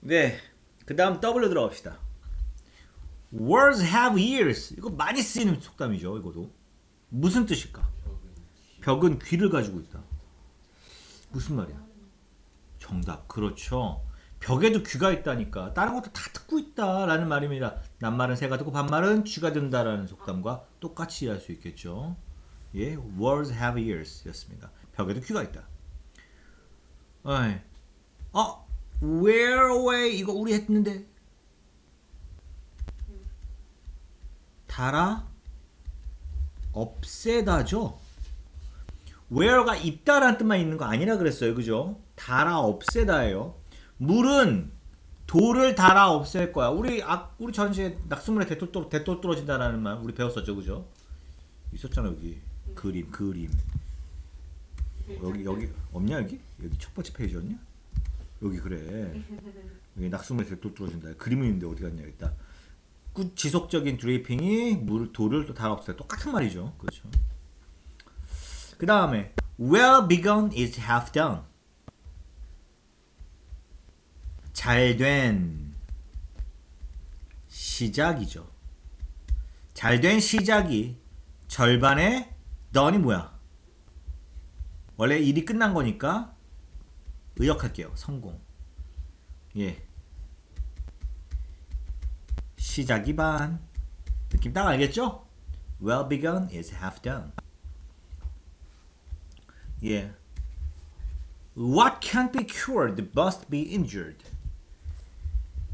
네. 그 다음 W 들어갑시다. Words have ears. 이거 많이 쓰이는 속담이죠. 이거도. 무슨 뜻일까? 벽은 귀를 가지고 있다. 무슨 말이야? 정답. 그렇죠. 벽에도 귀가 있다니까. 다른 것도 다 듣고 있다라는 말입니다. 낱말은 새가 듣고 반말은 쥐가 든다라는 속담과 똑같이 이해할 수 있겠죠. 예, words have ears 였습니다. 벽에도 귀가 있다. 어이. 어, where away 이거 우리 했는데 달아 없애다죠. where가 있다라는 뜻만 있는 거 아니라 그랬어요. 그죠? 달아 없애다예요. 물은 돌을 달아 없앨 거야. 우리 아, 우리 전시에 낙수물에 대토 떨- 대토 떨어진다라는 말 우리 배웠었죠. 그죠? 있었잖아 여기 그림 그림 여기 여기 없냐 여기 여기 첫 번째 페이지였냐 여기 그래 여기 낙수물에 대토 떨어진다 그림이 있는데 어디 갔냐 여기다 꾸 지속적인 드레이핑이 물 돌을 또 달아 없애 똑같은 말이죠. 그렇죠. 그 다음에 well begun is half done. 잘 된 시작이죠. 잘 된 시작이 절반의 done이 뭐야? 원래 일이 끝난 거니까 의역할게요. 성공. 예. 시작이 반. 느낌 딱 알겠죠? Well begun is half done. 예. What can't be cured must be injured.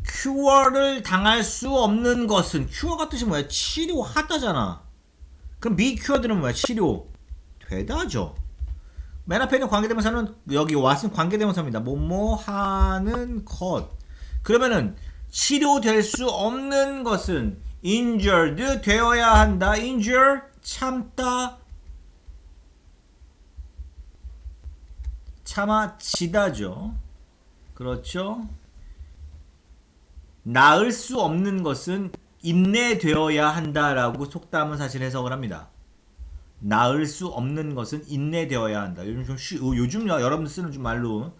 큐어를 당할 수 없는 것은 큐어가 뜻이 뭐야? 치료하다잖아. 그럼 cured는 뭐야? 치료 되다죠. 맨 앞에 있는 관계대명사는 여기 what은 관계대명사입니다. 뭐뭐 하는 것. 그러면은 치료될 수 없는 것은 injured 되어야 한다. injure 참다 참아 지다죠. 그렇죠. 나을 수 없는 것은 인내되어야 한다라고 속담은 사실 해석을 합니다. 나을 수 없는 것은 인내되어야 한다. 요즘 좀 쉬, 요즘 여러분들 쓰는 좀 말로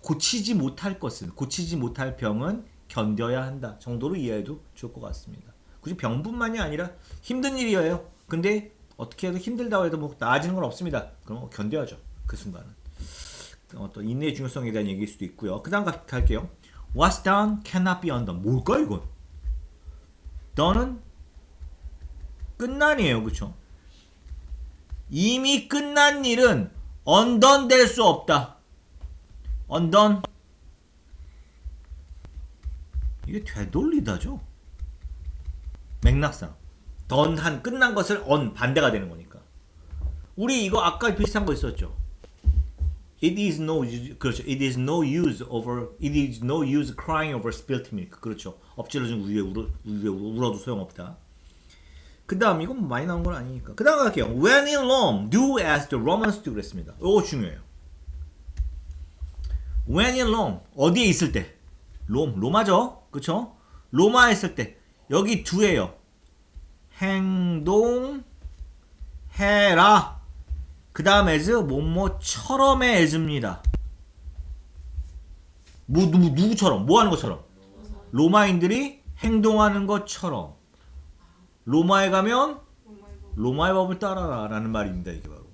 고치지 못할 것은 고치지 못할 병은 견뎌야 한다 정도로 이해해도 좋을 것 같습니다. 굳이 병뿐만이 아니라 힘든 일이에요. 근데 어떻게 해도 힘들다고 해도 뭐 나아지는 건 없습니다. 그럼 뭐 견뎌야죠. 그 순간은. 어떤 인내의 중요성에 대한 얘기일 수도 있고요. 그 다음 갈게요. What's done cannot be undone. 뭘까 이건? done은 끝난이에요. 그쵸? 이미 끝난 일은 undone 될수 없다. undone 이게 되돌리다죠. 맥락상 done 한 끝난 것을 on 반대가 되는 거니까. 우리 이거 아까 비슷한 거 있었죠. It is no 그렇죠. It is no use over it is no use crying over spilt milk. 그렇죠. 엎질러진 우유에 우유에 울어도 소용없다. 그 다음 이건 많이 나온 건 아니니까. 그 다음 갈게요. When in Rome, do as the Romans do 그랬습니다. 이거 중요해요. When in Rome 어디에 있을 때? 롬 로마죠. 그렇죠? 로마에 있을 때 여기 두예요. 행동해라. 그 다음 as 뭐뭐처럼의 as입니다. 뭐 누구 누구처럼 뭐 하는 것처럼 로마인들이 행동하는 것처럼 로마에 가면 로마의 법을 따라라라는 말입니다. 이게 바로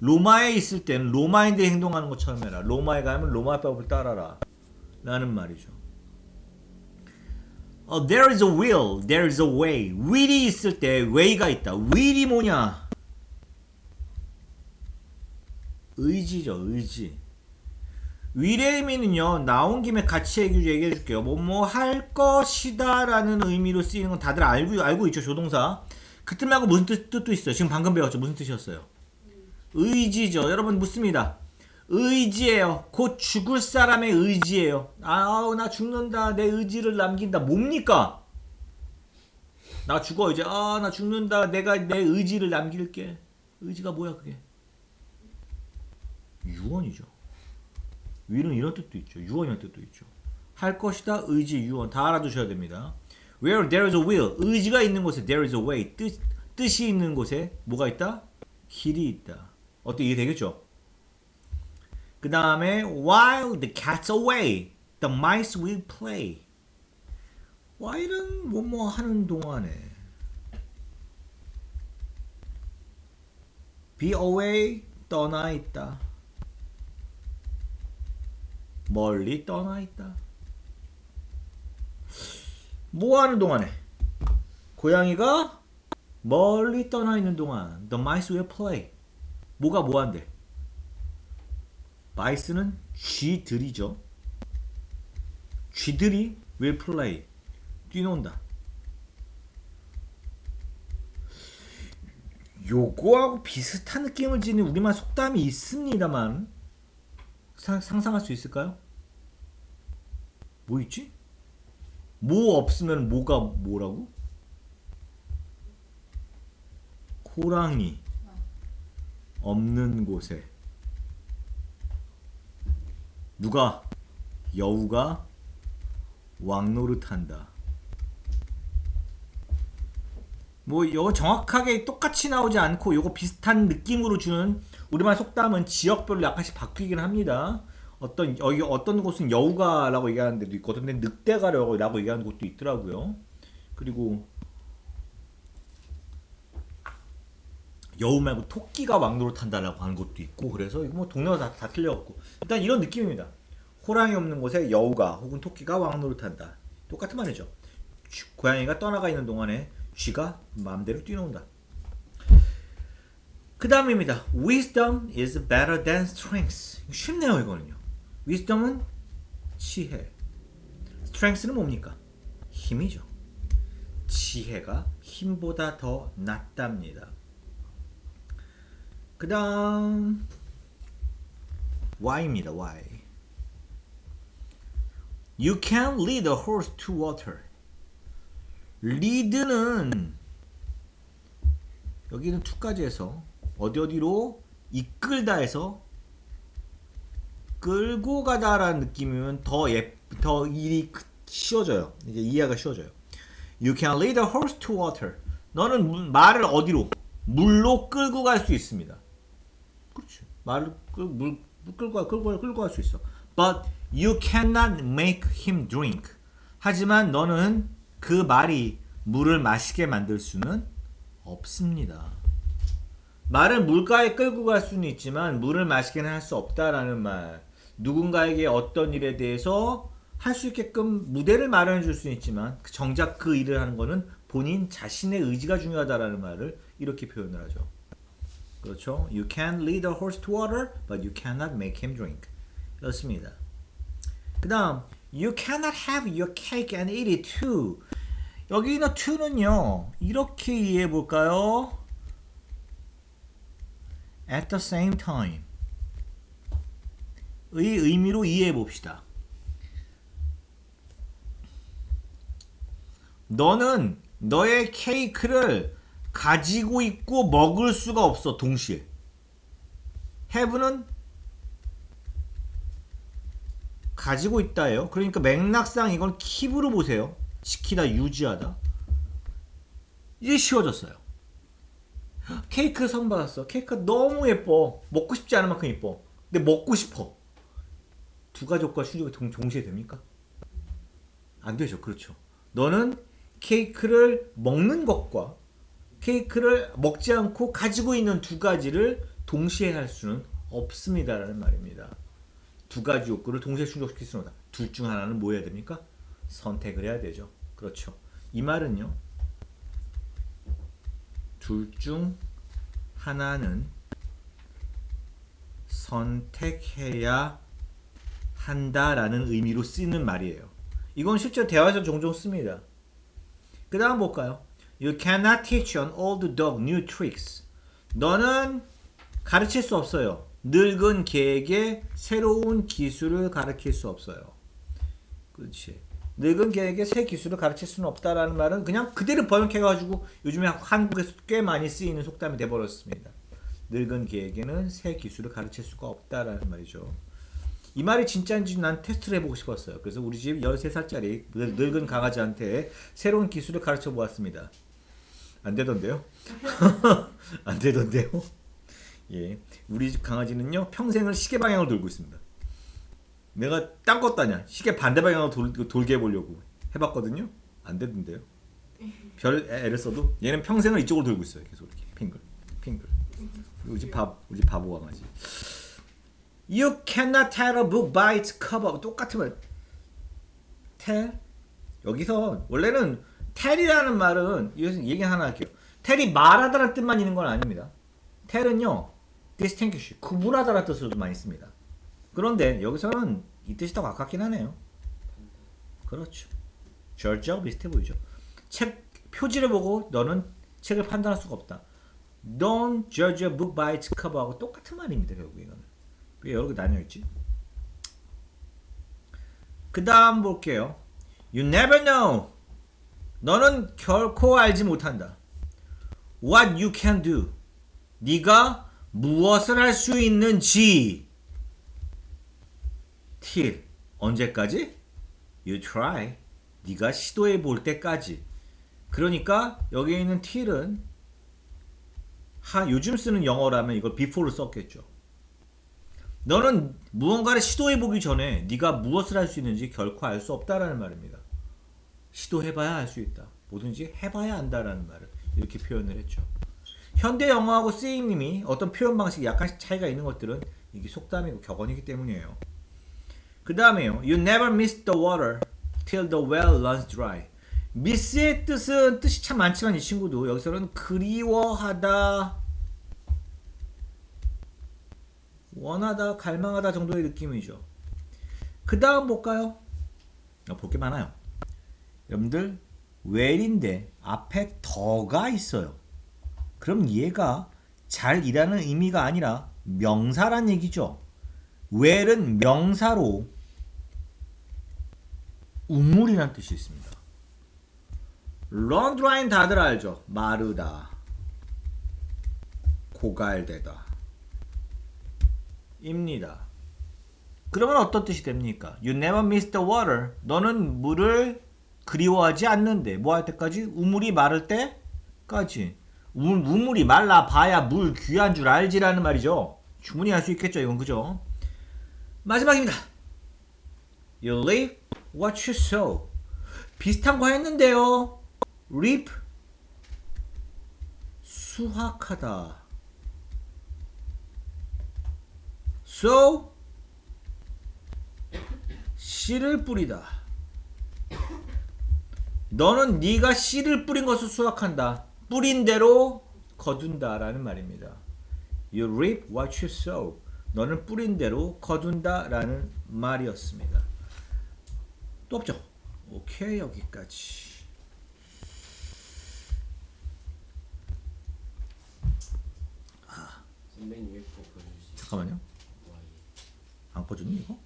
로마에 있을 때는 로마인들이 행동하는 것처럼 해라. 로마에 가면 로마의 법을 따라라. 라는 말이죠. 어, there is a will, there is a way. will이 있을 때 way가 있다. will이 뭐냐? 의지죠, 의지. 의미는요, 나온 김에 같이 얘기해 줄게요. 뭐 뭐 할 것이다 라는 의미로 쓰이는 건 다들 알고, 알고 있죠, 조동사. 그뜻 말고 무슨 뜻, 뜻도 있어요. 지금 방금 배웠죠. 무슨 뜻이었어요? 의지죠. 여러분 묻습니다. 의지예요. 곧 죽을 사람의 의지예요. 아우 나 죽는다. 내 의지를 남긴다. 뭡니까? 나 죽어 이제. 아 나 죽는다. 내가 내 의지를 남길게. 의지가 뭐야 그게? 유언이죠. 위는 이런 뜻도 있죠. 유언이라는 뜻도 있죠. 할 것이다. 의지, 유언 다 알아두셔야 됩니다. Where there is a will, 의지가 있는 곳에 there is a way, 뜻, 뜻이 있는 곳에 뭐가 있다? 길이 있다. 어때 이해 되겠죠? 그 다음에 while the cat's away, The mice will play. while은 뭐뭐 하는 동안에 be away 떠나 있다. 멀리 떠나 있다. 뭐 하는 동안에 고양이가 멀리 떠나 있는 동안 the mice will play. 뭐가 뭐 한대? mice는 쥐들이죠. 쥐들이 will play. 뛰논다. 요거하고 비슷한 느낌을 지닌 우리말 속담이 있습니다만 상, 상상할 수 있을까요? 뭐 있지? 뭐 없으면 뭐가 뭐라고? 호랑이 없는 곳에 누가 여우가 왕노릇한다. 뭐 이거 정확하게 똑같이 나오지 않고 요거 비슷한 느낌으로 주는 우리말 속담은 지역별로 약간씩 바뀌긴 합니다. 어떤 여기 어떤 곳은 여우가라고 얘기하는 데도 있고 어떤 데는 늑대가라고 얘기하는 곳도 있더라고요. 그리고 여우 말고 토끼가 왕노릇한다라고 하는 것도 있고 그래서 이거 뭐 동네가 다, 다 틀려갖고 일단 이런 느낌입니다. 호랑이 없는 곳에 여우가 혹은 토끼가 왕노릇한다. 똑같은 말이죠. 쥐- 고양이가 떠나가 있는 동안에 쥐가 마음대로 뛰노는다. 그 다음입니다. Wisdom is better than strength. 쉽네요 이거는요. Wisdom은 지혜. Strength는 뭡니까? 힘이죠. 지혜가 힘보다 더 낫답니다. 그 다음 Y입니다. Y. You can lead a horse to water. Lead는 여기는 to까지 해서 어디 어디로 이끌다해서 끌고 가다라는 느낌이면 더 예, 더 일이 크- 쉬워져요. 이제 이해가 쉬워져요. You can lead a horse to water. 너는 물- 말을 어디로? 물로 끌고 갈 수 있습니다. 그렇지. 말을 끌, 물, 물 끌고 가- 끌고 가- 끌고 갈 수 있어. But you cannot make him drink. 하지만 너는 그 말이 물을 마시게 만들 수는 없습니다. 말을 물가에 끌고 갈 수는 있지만 물을 마시게는 할 수 없다라는 말. 누군가에게 어떤 일에 대해서 할 수 있게끔 무대를 마련해 줄 수는 있지만 정작 그 일을 하는 거는 본인 자신의 의지가 중요하다라는 말을 이렇게 표현을 하죠. 그렇죠? You can lead a horse to water, but you cannot make him drink. 였습니다. 그 다음 You cannot have your cake and eat it too. 여기 있는 to는요 이렇게 이해해 볼까요? At the same time 의 의미로 이해해 봅시다. 너는 너의 케이크를 가지고 있고 먹을 수가 없어 동시에. have는 가지고 있다예요. 그러니까 맥락상 이건 킵으로 보세요. 지키다 유지하다. 이제 쉬워졌어요. 케이크 선 받았어. 케이크가 너무 예뻐. 먹고 싶지 않은 만큼 예뻐. 근데 먹고 싶어. 두 가지 효과 충족이 동, 동시에 됩니까? 안 되죠. 그렇죠. 너는 케이크를 먹는 것과 케이크를 먹지 않고 가지고 있는 두 가지를 동시에 할 수는 없습니다라는 말입니다. 두 가지 욕구를 동시에 충족시킬 수는 없다. 둘 중 하나는 뭐 해야 됩니까? 선택을 해야 되죠. 그렇죠. 이 말은요. 둘 중 하나는 선택해야 한다라는 의미로 쓰이는 말이에요. 이건 실제 대화에서 종종 씁니다. 그 다음 볼까요? You cannot teach an old dog new tricks. 너는 가르칠 수 없어요. 늙은 개에게 새로운 기술을 가르칠 수 없어요. 그렇지. 늙은 개에게 새 기술을 가르칠 수는 없다라는 말은 그냥 그대로 번역해가지고 요즘에 한국에서 꽤 많이 쓰이는 속담이 돼버렸습니다. 늙은 개에게는 새 기술을 가르칠 수가 없다라는 말이죠. 이 말이 진짜인지 난 테스트를 해보고 싶었어요. 그래서 우리 집 13살짜리 늙- 늙은 강아지한테 새로운 기술을 가르쳐 보았습니다. 안 되던데요? 안 되던데요? 예. 우리 집 강아지는요, 평생을 시계 방향을 돌고 있습니다. 내가 딴 것도 아니야. 시계 반대 방향으로 돌, 돌게 해보려고 해봤거든요. 안 되던데요. 별 애를 써도 얘는 평생을 이쪽으로 돌고 있어요. 계속 이렇게 핑글, 핑글. 우리 집 바, 우리 집 바보 강아지. You cannot tell a book by its cover. 똑같은 말. tell 여기서 원래는 tell이라는 말은 여기서 얘기 하나 할게요. tell이 말하다라는 뜻만 있는 건 아닙니다. tell은요 distinguish 구분하다라는 뜻으로도 많이 씁니다. 그런데 여기서는 이 뜻이 더 가깝긴 하네요. 그렇죠. 절저하고 비슷해 보이죠. 책 표지를 보고 너는 책을 판단할 수가 없다. Don't judge a book by its cover하고 똑같은 말입니다. 결국 이거는. 왜 여러 개 나뉘어 있지? 그 다음 볼게요. You never know. 너는 결코 알지 못한다. What you can do. 네가 무엇을 할 수 있는지. Till 언제까지? You try. 네가 시도해 볼 때까지. 그러니까 여기 있는 till은 하 요즘 쓰는 영어라면 이걸 before를 썼겠죠. 너는 무언가를 시도해 보기 전에 네가 무엇을 할 수 있는지 결코 알 수 없다라는 말입니다. 시도해봐야 알 수 있다. 뭐든지 해봐야 안다라는 말을 이렇게 표현을 했죠. 현대 영어하고 쓰임님이 어떤 표현 방식이 약간씩 차이가 있는 것들은 이게 속담이고 격언이기 때문이에요. 그 다음에요. You never miss the water till the well runs dry. miss의 뜻은 뜻이 참 많지만 이 친구도 여기서는 그리워하다, 원하다, 갈망하다 정도의 느낌이죠. 그 다음 볼까요? 어, 볼게 많아요. 여러분들 well인데 앞에 더가 있어요. 그럼 얘가 잘 일하는 의미가 아니라 명사란 얘기죠. well은 명사로 우물이란 뜻이 있습니다. dry는 다들 알죠. 마르다, 고갈되다. 입니다. 그러면 어떤 뜻이 됩니까? You never miss the water. 너는 물을 그리워하지 않는데 뭐 할 때까지? 우물이 마를 때까지. 우, 우물이 말라 봐야 물 귀한 줄 알지라는 말이죠. 충분히 할 수 있겠죠. 이건 그죠? 마지막입니다. You reap what you sow. 비슷한 거 했는데요. reap 수확하다. sow 씨를 뿌리다. 너는 네가 씨를 뿌린 것을 수확한다. 뿌린 대로 거둔다라는 말입니다. You reap what you sow. 너는 뿌린 대로 거둔다라는 말이었습니다. 또 없죠? 오케이 여기까지. 보여주시 잠깐만요. 와, 안 꺼졌니 이거?